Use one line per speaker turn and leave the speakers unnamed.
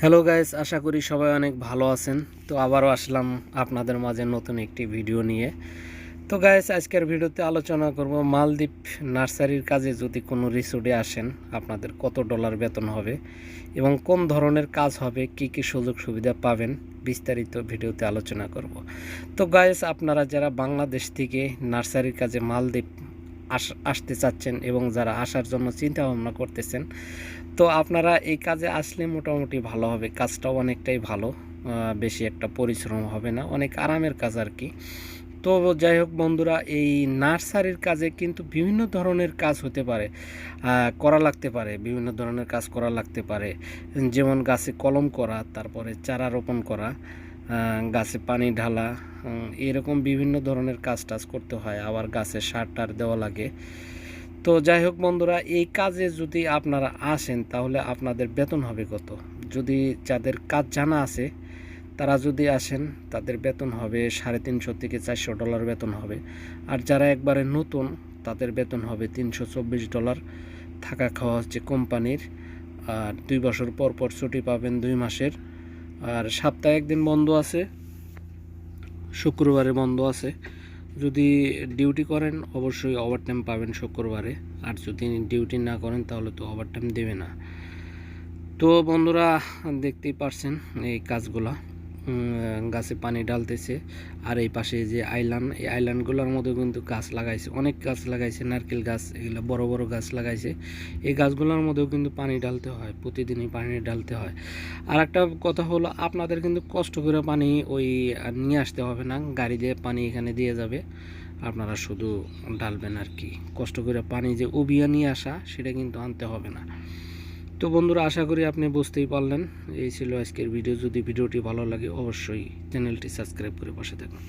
Hello guys আশা করি সবাই অনেক ভালো আছেন। তো আবারও আসলাম আপনাদের মাঝে নতুন একটি ভিডিও নিয়ে। তো গাইস আজকের ভিডিওতে আলোচনা করব মালদ্বীপ নার্সারির কাজে যদি কোনো রিসোর্টে আসেন, আপনাদের কত ডলার বেতন হবে এবং কোন ধরনের কাজ হবে, কি কি সুযোগ সুবিধা পাবেন, বিস্তারিত ভিডিওতে আলোচনা করব। তো গাইস আপনারা যারা বাংলাদেশ থেকে নার্সারির কাজে মালদ্বীপ আসতে চাচ্ছেন এবং যারা আসার জন্য চিন্তা ভাবনা করতেছেন, তো আপনারা এই কাজে আসলে মোটামুটি ভালো হবে। কাজটাও অনেকটাই ভালো বেশি একটা পরিশ্রম হবে না, অনেক আরামের কাজ আর কি। তো যাই হোক বন্ধুরা, এই নার্সারির কাজে কিন্তু বিভিন্ন ধরনের কাজ হতে পারে করা লাগতে পারে, বিভিন্ন ধরনের কাজ করা লাগতে পারে। যেমন গাছে কলম করা, তারপরে চারা রোপণ করা গাছে পানি ঢালা এরকম বিভিন্ন ধরনের কাজ টাজ করতে হয়, আবার গাছে সার টার দেওয়া লাগে। তো যাই হোক বন্ধুরা, এই কাজে যদি আপনারা আসেন, তাহলে আপনাদের বেতন হবে কত? যদি যাদের কাজ জানা আছে, তারা যদি আসেন, তাদের বেতন হবে সাড়ে তিনশো থেকে চারশো ডলার বেতন হবে। আর যারা একবারে নতুন, তাদের বেতন হবে তিনশো চব্বিশ ডলার থাকা খাওয়া হচ্ছে কোম্পানির। আর দুই বছর পর পর ছুটি পাবেন দুই মাসের। আর সপ্তাহে একদিন বন্ধ আছে, শুক্রবারে বন্ধ আছে। যদি ডিউটি করেন, অবশ্যই ওভারটাইম পাবেন শুক্রবারে। আর যদি ডিউটি না করেন, তাহলে তো ওভারটাইম দেবে না। তো বন্ধুরা, দেখতেই পারছেন এই কাজগুলা। গাছে পানি ডালতেছে আর এই পাশে যে আইল্যান্ড, এই আইল্যান্ডগুলোর মধ্যে কিন্তু গাছ লাগাইছে। অনেক গাছ লাগাইছে, নারকেল গাছ, এগুলো বড় বড় গাছ লাগাইছে। এই গাছগুলোর মধ্যেও কিন্তু পানি ডালতে হয়, প্রতিদিনই পানি ডালতে হয়। আর একটা কথা হলো, আপনাদের কিন্তু কষ্ট করে পানি ওই নিয়ে আসতে হবে না, গাড়ি দিয়ে পানি এখানে দিয়ে যাবে। আপনারা শুধু ডালবেন আর কি। কষ্ট করে পানি যে উবিয়া নিয়ে আসা, সেটা কিন্তু আনতে হবে না। তো বন্ধুরা, আশা করি আপনি বুঝতেই পারলেন। এই ছিল আজকের ভিডিও। যদি ভিডিওটি ভালো লাগে, অবশ্যই চ্যানেলটি সাবস্ক্রাইব করে পাশে থাকুন।